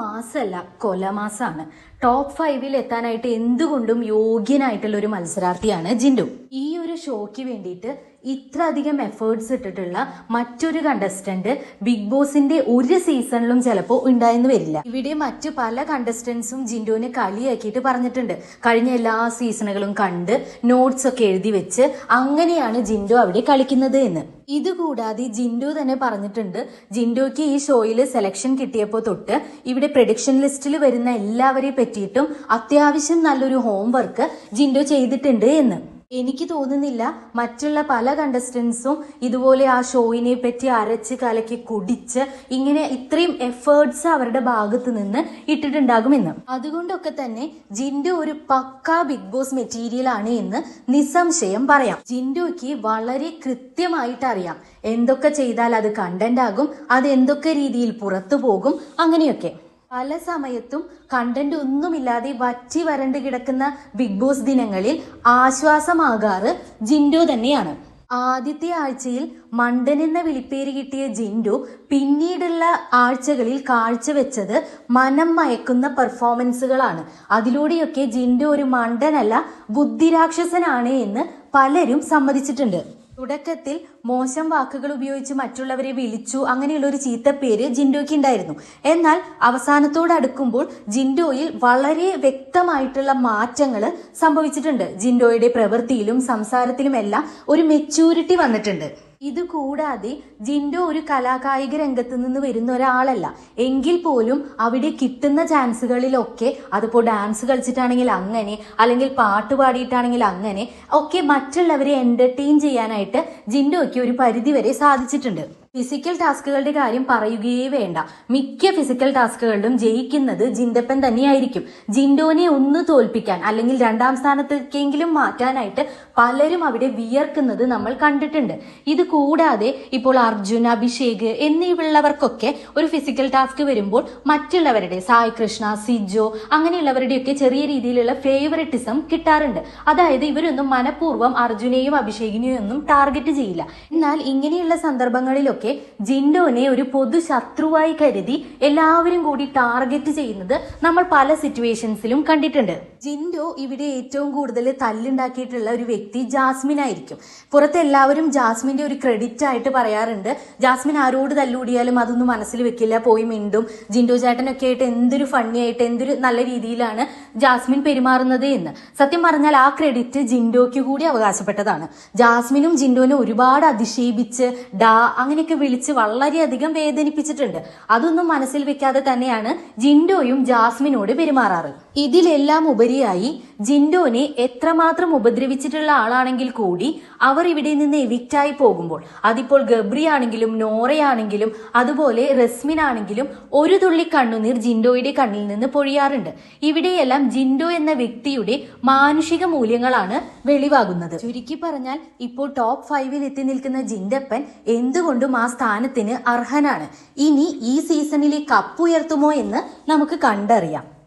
മാസമല്ല കൊലമാസമാണ് top ഫൈവിൽ എത്താനായിട്ട് എന്തുകൊണ്ടും യോഗ്യനായിട്ടുള്ള ഒരു മത്സരാർത്ഥിയാണ് ജിൻഡു. ഈ ഒരു ഷോയ്ക്ക് വേണ്ടിയിട്ട് ഇത്ര അധികം എഫേർട്സ് ഇട്ടിട്ടുള്ള മറ്റൊരു കണ്ടസ്റ്റന്റ് ബിഗ് ബോസിന്റെ ഒരു സീസണിലും ചിലപ്പോൾ ഉണ്ടായെന്ന് വരില്ല. ഇവിടെ മറ്റു പല കണ്ടസ്റ്റൻസും ജിൻഡോനെ കളിയാക്കിയിട്ട് പറഞ്ഞിട്ടുണ്ട്. കഴിഞ്ഞ എല്ലാ സീസണുകളും കണ്ട് നോട്ട്സ് ഒക്കെ എഴുതി വെച്ച് അങ്ങനെയാണ് ജിൻഡോ അവിടെ കളിക്കുന്നത് എന്ന്. ഇതുകൂടാതെ ജിൻഡു തന്നെ പറഞ്ഞിട്ടുണ്ട് ജിൻഡോയ്ക്ക് ഈ ഷോയിൽ സെലക്ഷൻ കിട്ടിയപ്പോൾ തൊട്ട് ഇവിടെ പ്രൊഡിക്ഷൻ ലിസ്റ്റിൽ വരുന്ന എല്ലാവരെയും പറ്റിയിട്ടും അത്യാവശ്യം നല്ലൊരു ഹോംവർക്ക് ജിൻഡോ ചെയ്തിട്ടുണ്ട് എന്ന്. എനിക്ക് തോന്നുന്നില്ല മറ്റുള്ള പല കണ്ടസ്റ്റൻസും ഇതുപോലെ ആ ഷോയിനെ പറ്റി അരച്ച് കലക്കി കുടിച്ച് ഇങ്ങനെ ഇത്രയും എഫേർട്സ് അവരുടെ ഭാഗത്ത് നിന്ന് ഇട്ടിട്ടുണ്ടാകുമെന്ന്. അതുകൊണ്ടൊക്കെ തന്നെ ജിൻഡു ഒരു പക്കാ ബിഗ് ബോസ് മെറ്റീരിയൽ ആണ് എന്ന് നിസ്സംശയം പറയാം. ജിൻഡുക്ക് വളരെ കൃത്യമായിട്ട് അറിയാം. എന്തൊക്കെ ചെയ്താൽ അത് കണ്ടന്റ് ആകും അത് എന്തൊക്കെ രീതിയിൽ പുറത്തു പോകും അങ്ങനെയൊക്കെ. പല സമയത്തും കണ്ടന്റ് ഒന്നുമില്ലാതെ വറ്റി വരണ്ട് കിടക്കുന്ന ബിഗ് ബോസ് ദിനങ്ങളിൽ ആശ്വാസമാകാറ് ജിൻഡോ തന്നെയാണ്. ആദ്യത്തെ ആഴ്ചയിൽ മണ്ടൻ എന്ന വിളിപ്പേര് കിട്ടിയ ജിൻഡു പിന്നീടുള്ള ആഴ്ചകളിൽ കാഴ്ചവെച്ചത് മനം മയക്കുന്ന പെർഫോമൻസുകളാണ് അതിലൂടെയൊക്കെ ജിൻഡു ഒരു മണ്ടനല്ല ബുദ്ധിരാക്ഷസനാണ് എന്ന് പലരും സമ്മതിച്ചിട്ടുണ്ട്. തുടക്കത്തിൽ മോശം വാക്കുകൾ ഉപയോഗിച്ച് മറ്റുള്ളവരെ വിളിച്ചു അങ്ങനെയുള്ള ഒരു ചീത്തപ്പേര് ജിൻഡോയ്ക്ക് ഉണ്ടായിരുന്നു. എന്നാൽ അവസാനത്തോട് അടുക്കുമ്പോൾ ജിൻഡോയിൽ വളരെ വ്യക്തമായിട്ടുള്ള മാറ്റങ്ങൾ സംഭവിച്ചിട്ടുണ്ട്. ജിൻഡോയുടെ പ്രവൃത്തിയിലും സംസാരത്തിലും എല്ലാം ഒരു മെച്യൂരിറ്റി വന്നിട്ടുണ്ട്. ഇത് കൂടാതെ ജിൻഡോ ഒരു കലാകായിക രംഗത്ത് നിന്ന് വരുന്ന ഒരാളല്ല. എങ്കിൽ പോലും അവിടെ കിട്ടുന്ന ചാൻസുകളിലൊക്കെ അതിപ്പോൾ ഡാൻസ് കളിച്ചിട്ടാണെങ്കിൽ അങ്ങനെ അല്ലെങ്കിൽ പാട്ട് പാടിയിട്ടാണെങ്കിൽ അങ്ങനെ ഒക്കെ മറ്റുള്ളവരെ എന്റർടൈൻ ചെയ്യാനായിട്ട് ജിൻഡോയ്ക്ക് ഒരു പരിധിവരെ സാധിച്ചിട്ടുണ്ട്. ഫിസിക്കൽ ടാസ്കുകളുടെ കാര്യം പറയുകയേ വേണ്ട. മിക്ക ഫിസിക്കൽ ടാസ്കുകളിലും ജയിക്കുന്നത് ജിൻഡപ്പൻ തന്നെയായിരിക്കും. ജിൻഡോനെ ഒന്ന് തോൽപ്പിക്കാൻ അല്ലെങ്കിൽ രണ്ടാം സ്ഥാനത്തേക്കെങ്കിലും മാറ്റാനായിട്ട് പലരും അവിടെ വിയർക്കുന്നത് നമ്മൾ കണ്ടിട്ടുണ്ട്. ഇത് കൂടാതെ ഇപ്പോൾ അർജുൻ അഭിഷേക് എന്നിവയുള്ളവർക്കൊക്കെ ഒരു ഫിസിക്കൽ ടാസ്ക് വരുമ്പോൾ മറ്റുള്ളവരുടെ സായ് കൃഷ്ണ സിജോ അങ്ങനെയുള്ളവരുടെയൊക്കെ ചെറിയ രീതിയിലുള്ള ഫേവററ്റിസം കിട്ടാറുണ്ട്. അതായത് ഇവരൊന്നും മനഃപൂർവം അർജുനെയും അഭിഷേകിനെയും ഒന്നും ടാർഗറ്റ് ചെയ്യില്ല. എന്നാൽ ഇങ്ങനെയുള്ള സന്ദർഭങ്ങളിലൊക്കെ ജിൻഡോനെ ഒരു പൊതു ശത്രുവായി കരുതി എല്ലാവരും കൂടി ടാർഗറ്റ് ചെയ്യുന്നത് നമ്മൾ പല സിറ്റുവേഷൻസിലും കണ്ടിട്ടുണ്ട്. ജിൻഡോ ഇവിടെ ഏറ്റവും കൂടുതൽ തല്ലുണ്ടാക്കിയിട്ടുള്ള ഒരു വ്യക്തി ജാസ്മിൻ ആയിരിക്കും. പുറത്ത് എല്ലാവരും ജാസ്മിന്റെ ഒരു ക്രെഡിറ്റ് ആയിട്ട് പറയാറുണ്ട്. ജാസ്മിൻ ആരോട് തല്ലുകൂടിയാലും അതൊന്നും മനസ്സിൽ വെക്കില്ല പോയി മിണ്ടും. ജിൻഡോ ചേട്ടനൊക്കെ ആയിട്ട് എന്തൊരു ഫണ്ണി ആയിട്ട് എന്തൊരു നല്ല രീതിയിലാണ് ജാസ്മിൻ പെരുമാറുന്നത് എന്ന്. സത്യം പറഞ്ഞാൽ ആ ക്രെഡിറ്റ് ജിൻഡോയ്ക്ക് കൂടി അവകാശപ്പെട്ടതാണ്. ജാസ്മിനും ജിൻഡോനും ഒരുപാട് അധിക്ഷേപിച്ച് ഡാ അങ്ങനെയൊക്കെ വിളിച്ച് വളരെയധികം വേദനിപ്പിച്ചിട്ടുണ്ട്. അതൊന്നും മനസ്സിൽ വെക്കാതെ തന്നെയാണ് ജിൻഡോയും ജാസ്മിനോട് പെരുമാറാറ്. ഇതിലെല്ലാം ഉപരിയായി ജിൻഡോനെ എത്രമാത്രം ഉപദ്രവിച്ചിട്ടുള്ള ആളാണെങ്കിൽ കൂടി അവർ ഇവിടെ നിന്ന് എവിക്റ്റായി പോകുമ്പോൾ അതിപ്പോൾ ഗബ്രി ആണെങ്കിലും നോറയാണെങ്കിലും അതുപോലെ റസ്മിൻ ആണെങ്കിലും ഒരു തുള്ളി കണ്ണുനീർ ജിൻഡോയുടെ കണ്ണിൽ നിന്ന് പൊഴിയാറുണ്ട്. ഇവിടെയെല്ലാം ജിൻഡോ എന്ന വ്യക്തിയുടെ മാനുഷിക മൂല്യങ്ങളാണ് വെളിവാകുന്നത്. ചുരുക്കി പറഞ്ഞാൽ ഇപ്പോൾ ടോപ്പ് ഫൈവിൽ എത്തി നിൽക്കുന്ന ജിൻഡപ്പൻ എന്തുകൊണ്ടും ആ സ്ഥാനത്തിന് അർഹനാണ്. ഇനി ഈ സീസണിലെ കപ്പ് ഉയർത്തുമോ എന്ന് നമുക്ക് കണ്ടറിയാം.